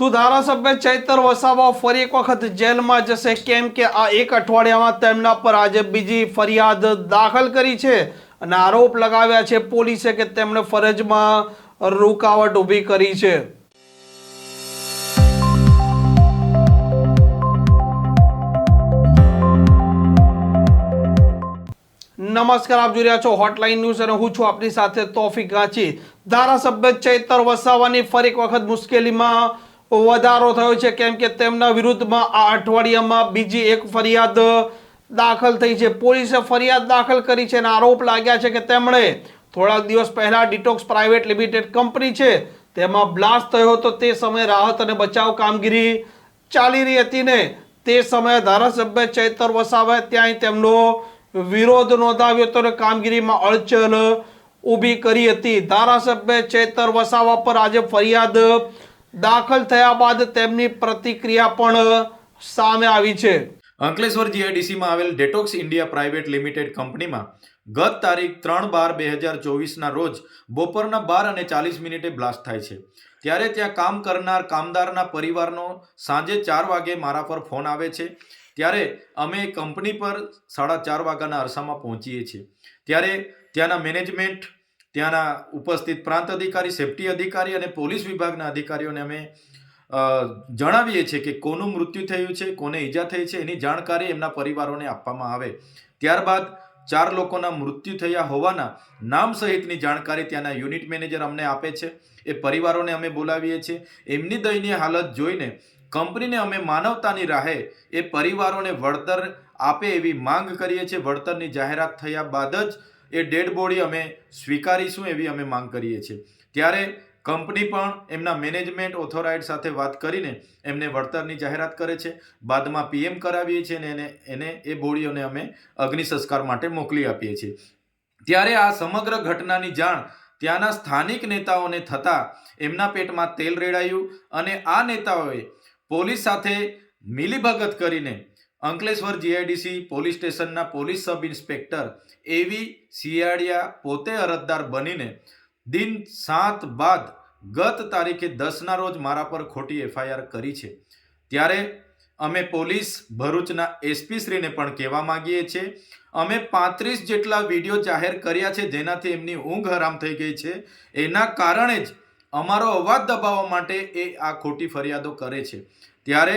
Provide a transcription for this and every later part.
શું ધારાસભ્ય ચૈતર વસાવા ફરી એક વખત જેલમાં જશે. કેમ કે આ એક અઠવાડિયામાં તેમના પર આજે બીજી ફરિયાદ દાખલ કરી છે અને આરોપ લગાવ્યા છે પોલીસે કે તેમણે ફરજમાં રૂકાવટ ઊભી કરી છે. નમસ્કાર, આપ જોઈ રહ્યા છો હોટલાઇન ન્યૂઝ અને હું છું આપની સાથે તોફિક ગાંચી ધારાસભ્ય ચૈતર વસાવાની ફરી એક વખત મુશ્કેલીમાં વધારો થયો છે, કેમ કે તેમના વિરુદ્ધમાં આ અઠવાડિયામાં બીજી એક ફરિયાદ દાખલ થઈ છે. પોલીસે ફરિયાદ દાખલ કરી છે અને આરોપ લાગ્યા છે કે તેમણે થોડાક દિવસ પહેલા ડિટોક્સ પ્રાઇવેટ લિમિટેડ કંપની છે, તેમાં બ્લાસ્ટ થયો હતો. તે સમયે રાહત અને બચાવ કામગીરી ચાલી રહી હતી ને તે સમયે ધારાસભ્ય ચૈતર વસાવાએ ત્યાં તેમનો વિરોધ નોંધાવ્યો હતો અને કામગીરીમાં અડચણ ઊભી કરી હતી. ધારાસભ્ય ચૈતર વસાવા પર આજે ફરિયાદ દાખલ થયા બાદ તેમની પ્રતિક્રિયા પણ સામે આવી છે. અંકલેશ્વર જીઆઈડીસીમાં આવેલ ડેટોક્સ ઇન્ડિયા પ્રાઇવેટ લિમિટેડ કંપનીમાં ગત તારીખ ત્રણ બાર બે હજાર ચોવીસના રોજ બપોરના બાર અને ચાલીસ મિનિટે બ્લાસ્ટ થાય છે. ત્યારે ત્યાં કામ કરનાર કામદારના પરિવારનો સાંજે ચાર વાગે મારા પર ફોન આવે છે. ત્યારે અમે કંપની પર સાડા ચાર વાગ્યાના અરસામાં પહોંચીએ છીએ. ત્યારે ત્યાંના મેનેજમેન્ટ ત્યાંના ઉપસ્થિત પ્રાંત અધિકારી, સેફટી અધિકારી અને પોલીસ વિભાગના અધિકારીઓને અમે જણાવીએ છીએ કે કોનું મૃત્યુ થયું છે, કોને ઈજા થઈ છે, એની જાણકારી એમના પરિવારોને આપવામાં આવે. ત્યારબાદ ચાર લોકોના મૃત્યુ થયા હોવાના નામ સહિતની જાણકારી ત્યાંના યુનિટ મેનેજર અમને આપે છે. એ પરિવારોને અમે બોલાવીએ છીએ. એમની દયનીય હાલત જોઈને કંપનીને અમે માનવતાની રાહે એ પરિવારોને વળતર આપે એવી માંગ કરીએ છીએ. વળતરની જાહેરાત થયા બાદ જ એ ડેડ બોડી અમે સ્વીકારીશું એવી અમે માંગ કરીએ છીએ. ત્યારે કંપની પણ એમના મેનેજમેન્ટ ઓથોરાઇડ સાથે વાત કરીને એમને વળતરની જાહેરાત કરે છે. બાદમાં પીએમ કરાવીએ છીએ અને એને એને એ બોડીઓને અમે અગ્નિ સંસ્કાર માટે મોકલી આપીએ છીએ. ત્યારે આ સમગ્ર ઘટનાની જાણ ત્યાંના સ્થાનિક નેતાઓને થતાં એમના પેટમાં તેલ રેડાયું અને આ નેતાઓએ પોલીસ સાથે મિલીભગત કરીને અંકલેશ્વર જીઆઈડીસી પોલીસ સ્ટેશનના police sub inspector A V Siyadiya પોતે અરજદાર બનીને દિન સાત બાદ ગત તારીખે દસના રોજ મારા પર ખોટી એફઆઈઆર કરી છે. ત્યારે અમે પોલીસ ભરૂચના એસપી શ્રીને પણ કહેવા માંગીએ છીએ. અમે પાંત્રીસ જેટલા વીડિયો જાહેર કર્યા છે જેનાથી એમની ઊંઘ હરામ થઈ ગઈ છે. એના કારણે જ અમારો અવાજ દબાવવા માટે એ આ ખોટી ફરિયાદો કરે છે. ત્યારે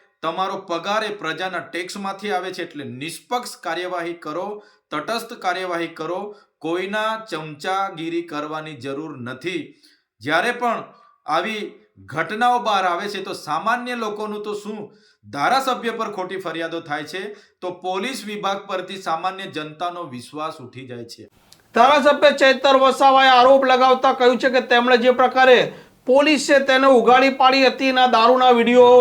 તમારો પગાર એ પ્રજાના ટેક્સમાંથી આવે છે એટલે નિષ્પક્ષ કાર્યવાહી કરો, તટસ્થ કાર્યવાહી કરો, કોઈના ચમચાગીરી કરવાની જરૂર નથી. જ્યારે પણ આવી ઘટનાઓ બહાર આવે છે તો સામાન્ય લોકોનું તો શું? ધારાસભ્ય પર ખોટી ફરિયાદો થાય છે તો પોલીસ વિભાગ પરથી સામાન્ય જનતાનો વિશ્વાસ ઉઠી જાય છે. ધારાસભ્ય ચૈતર વસાવાએ આરોપ લગાવતા કહ્યું છે કે તેમણે જે પ્રકારે પોલીસે તેને ઉગાડી પાડી હતી અને દારૂના વીડિયો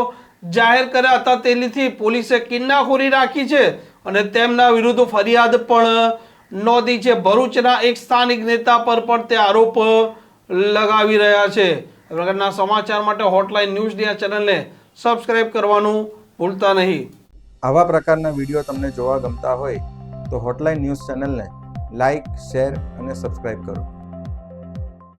જાહેર કર્યા હતા તેનીથી પોલીસે કિન્નાખોરી રાખી છે અને તેમના વિરુદ્ધ ફરિયાદ પણ નોંધી છે. ભરૂચના એક સ્થાનિક નેતા પર પણ તે આરોપ લગાવી રહ્યા છે. વગરના સમાચાર માટે હોટલાઇન ન્યૂઝ ડિયા ચેનલને સબસ્ક્રાઇબ કરવાનું ભૂલતા નહીં. આવા પ્રકારના વીડિયો તમને જોવા ગમતા હોય તો હોટલાઇન ન્યૂઝ ચેનલને લાઇક, શેર અને સબસ્ક્રાઇબ કરો.